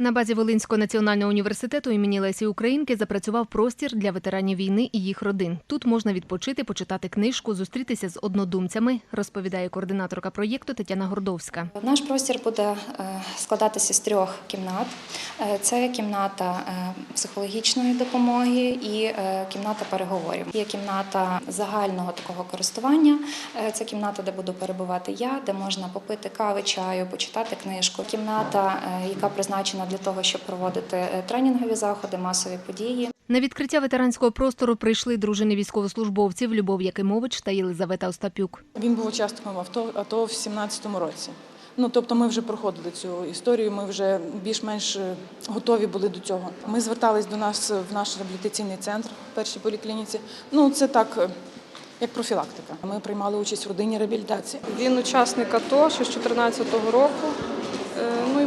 На базі Волинського національного університету імені Лесі Українки запрацював простір для ветеранів війни і їх родин. Тут можна відпочити, почитати книжку, зустрітися з однодумцями, розповідає координаторка проєкту Тетяна Гордовська. Наш простір буде е, складатися з трьох кімнат. Е, Це кімната е, психологічної допомоги і кімната переговорів. Є кімната загального такого користування. Це кімната, де буду перебувати я, де можна попити кави, чаю, почитати книжку. Кімната, яка призначена для того, щоб проводити е, тренінгові заходи, масові події. На відкриття ветеранського простору прийшли дружини військовослужбовців Любов Якимович та Єлизавета Остапюк. Він був учасником АТО, АТО в 17-му році. Ну тобто, ми вже проходили цю історію. Ми вже більш-менш е, готові були до цього. Ми звертались до нас в наш реабілітаційний центр в першій поліклініці. Ну це так, е, як профілактика. Ми приймали участь в родинній реабілітації. Він учасник АТО ще з 2014 року.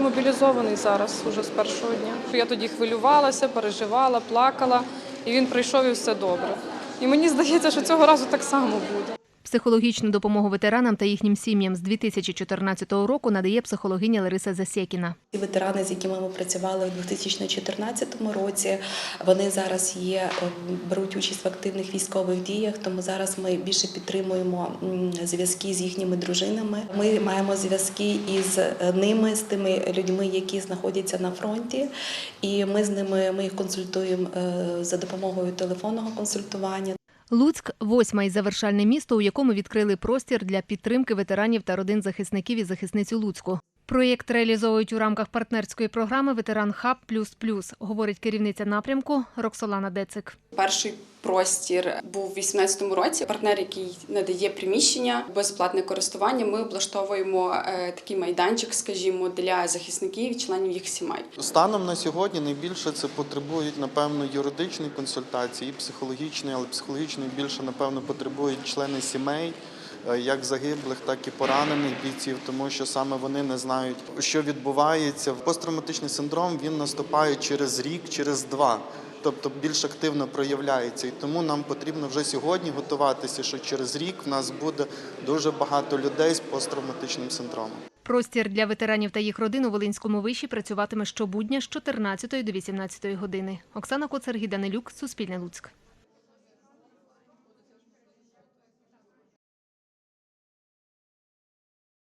Мобілізований зараз уже з першого дня. Я тоді хвилювалася, переживала, плакала, і він прийшов і все добре. І мені здається, що цього разу так само буде. Психологічну допомогу ветеранам та їхнім сім'ям з 2014 року надає психологиня Лариса Засєкіна. Ті ветерани, з якими ми працювали у 2014 році, вони зараз є, е, беруть участь в активних військових діях, тому зараз ми більше підтримуємо зв'язки з їхніми дружинами. Ми маємо зв'язки із е, ними, з тими людьми, які знаходяться на фронті, і ми з ними ми їх консультуємо е, за допомогою телефонного консультування. Луцьк восьме і завершальне місто, у якому відкрили простір для підтримки ветеранів та родин захисників і захисниць Луцьку. Проєкт реалізовують у рамках партнерської програми Ветеран Хаб Плюс Плюс, говорить керівниця напрямку Роксолана Децик. Перший простір був у 2018 році. Партнер, який надає приміщення, безплатне користування. Ми облаштовуємо е, такий майданчик, скажімо, для захисників і членів їх сімей. Станом на сьогодні найбільше це потребують, напевно, юридичної консультації, і психологічної, але психологічної більше, напевно, потребують члени сімей, е, як загиблих, так і поранених бійців, тому що саме вони не знають, що відбувається. Посттравматичний синдром він наступає через рік, через два. Тобто більш активно проявляється, і тому нам потрібно вже сьогодні готуватися, що через рік в нас буде дуже багато людей з посттравматичним синдромом. Простір для ветеранів та їх родин у Волинському виші працюватиме щобудня з 14 до 18 години. Оксана Коцер, Данилюк, Суспільне Луцьк.